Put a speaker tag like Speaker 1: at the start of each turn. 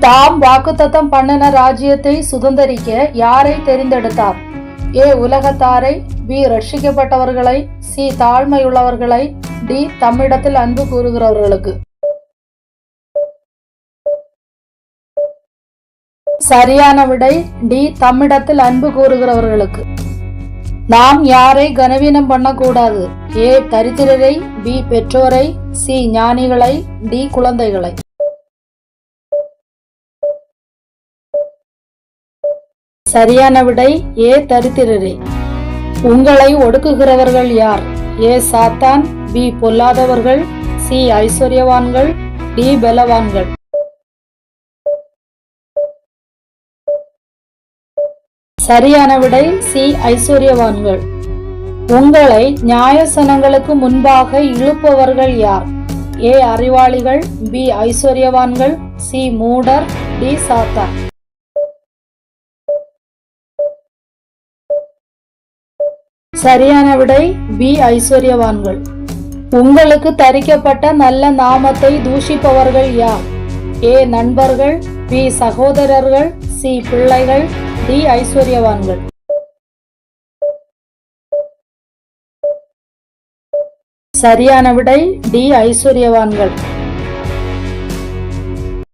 Speaker 1: தாம் வாக்குத்தத்தம் பண்ணன ராஜ்யத்தை சுதந்தரிக்க யாரை தெரிந்தெடுத்தார்? ஏ. உலகத்தாரை பி. ரட்சிக்கப்பட்டவர்களை சி. தாழ்மையுள்ளவர்களை டி. தம்மிடத்தில் அன்பு கூறுகிறவர்களுக்கு. சரியான விடை டி. தம்மிடத்தில் அன்பு கூறுகிறவர்களுக்கு. நாம் யாரை கனவீனம் பண்ணக்கூடாது? ஏ. தரித்திரரை பி. பெற்றோரை சி. ஞானிகளை டி. குழந்தைகளை. சரியான விடை ஏ தரித்திரரே. உங்களை ஒடுக்குகிறவர்கள் யார்? ஏ சாத்தான் பி பொல்லாதவர்கள் சி ஐஸ்வர்யவான்கள் டி பலவான்கள். சரியான விடை சி ஐஸ்வர்யவான்கள். உங்களை நியாயசனங்களுக்கு முன்பாக இழுப்பவர்கள் யார்? ஏ அறிவாளிகள் பி ஐஸ்வர்யவான்கள் சி மூடர் டி சாத்தான். சரியான விடை பி ஐஸ்வர்யவான்கள். உங்களுக்கு தரிக்கப்பட்ட நல்ல நாமத்தை தூஷிப்பவர்கள் யார்? ஏ. நண்பர்கள் பி. சகோதரர்கள் சி. பிள்ளைகள் டி. ஐஸ்வர்யவான்கள். சரியான விடை டி. ஐஸ்வர்யவான்கள்.